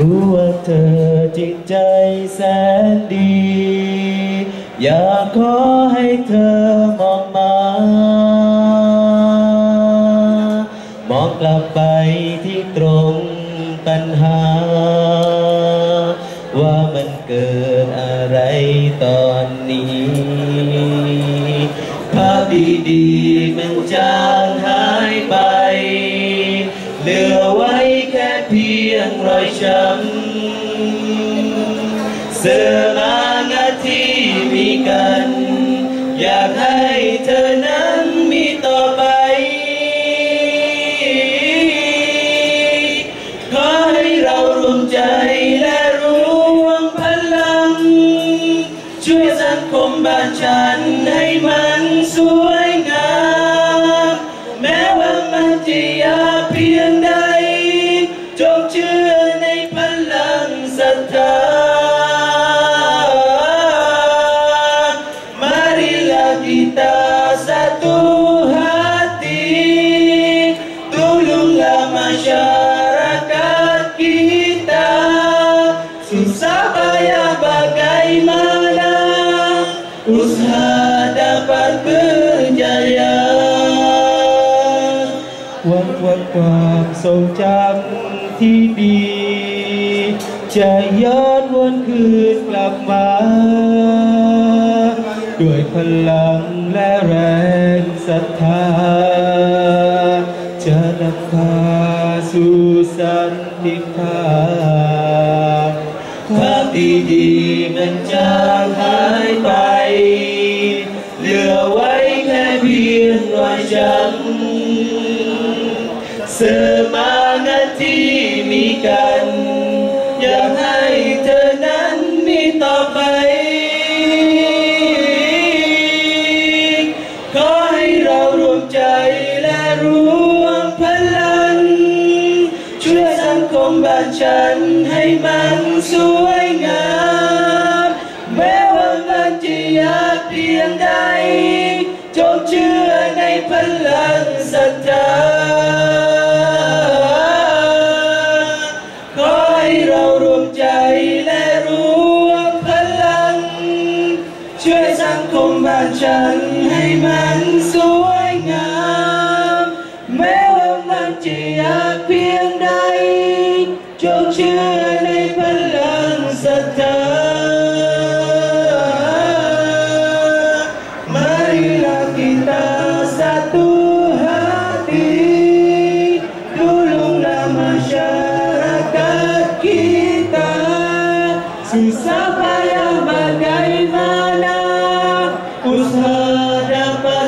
รู้ว่าเธอจิตใจแสนดี อยากขอให้เธอมองมา มองกลับไปที่ตรงปัญหา ว่ามันเกิดอะไรตอนนี้ภาพดีๆมันจางหายไป เหลือไว้ เพียงรอยช้ำเสื้อมางาที่มีกัน อยากให้เธอนั้นมีต่อไป ขอให้เรารวมใจและรวมพลัง ช่วยสังคมบ้านฉันให้มันสวยงาม ความทรงจำที่ดี จะย้อนวนคืนกลับมา ด้วยพลังและแรงศรัทธา จะนำพาสู่สันติภาพภาพดีๆมันจางหายไป เหลือไว้แค่เพียงรอยช้ำ Semangat timikan Yang hai เธอนั้นมีต่อไป ขอให้เรารวมใจและรวมพลัง ช่วยสังคมบ้านฉันให้มันสวยงาม แม้ว่ามันจะยากเพียงใด จงเชื่อในพลังศรัทธา ยากเพียงใดจงเชื่อในพลังศรัทธา Marilah kita satu hati Tolonglah masyarakat kita Susah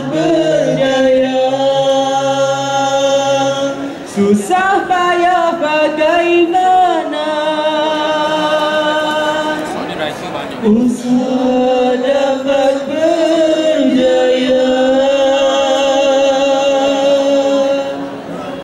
berjaya Susah payah bagaimana?